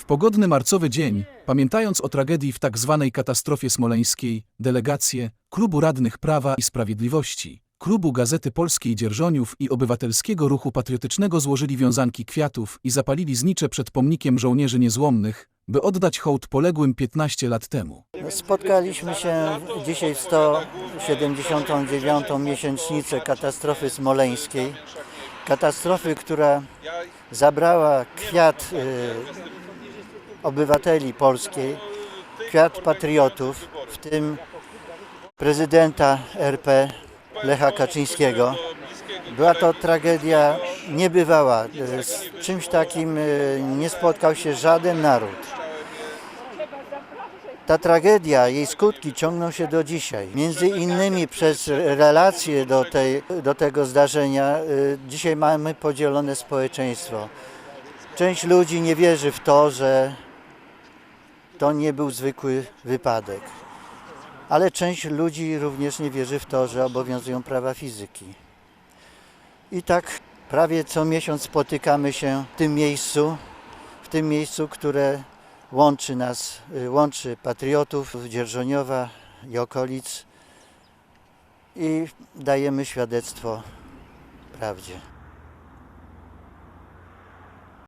W pogodny marcowy dzień, pamiętając o tragedii w tak zwanej katastrofie smoleńskiej, delegacje Klubu Radnych Prawa i Sprawiedliwości, Klubu Gazety Polskiej Dzierżoniów i Obywatelskiego Ruchu Patriotycznego złożyli wiązanki kwiatów i zapalili znicze przed pomnikiem żołnierzy niezłomnych, by oddać hołd poległym 15 lat temu. Spotkaliśmy się dzisiaj w 179. miesięcznicę katastrofy smoleńskiej. Katastrofy, która zabrała kwiat y, obywateli polskiej, kwiat patriotów, w tym prezydenta RP Lecha Kaczyńskiego. Była to tragedia niebywała. Z czymś takim y, nie spotkał się żaden naród. Ta tragedia, jej skutki ciągną się do dzisiaj. Między innymi przez relacje do, tej, do tego zdarzenia y, dzisiaj mamy podzielone społeczeństwo. Część ludzi nie wierzy w to, że to nie był zwykły wypadek. Ale część ludzi również nie wierzy w to, że obowiązują prawa fizyki. I tak prawie co miesiąc spotykamy się w tym miejscu, w tym miejscu, które łączy nas, y, łączy patriotów Dzierżoniowa i okolic i dajemy świadectwo prawdzie.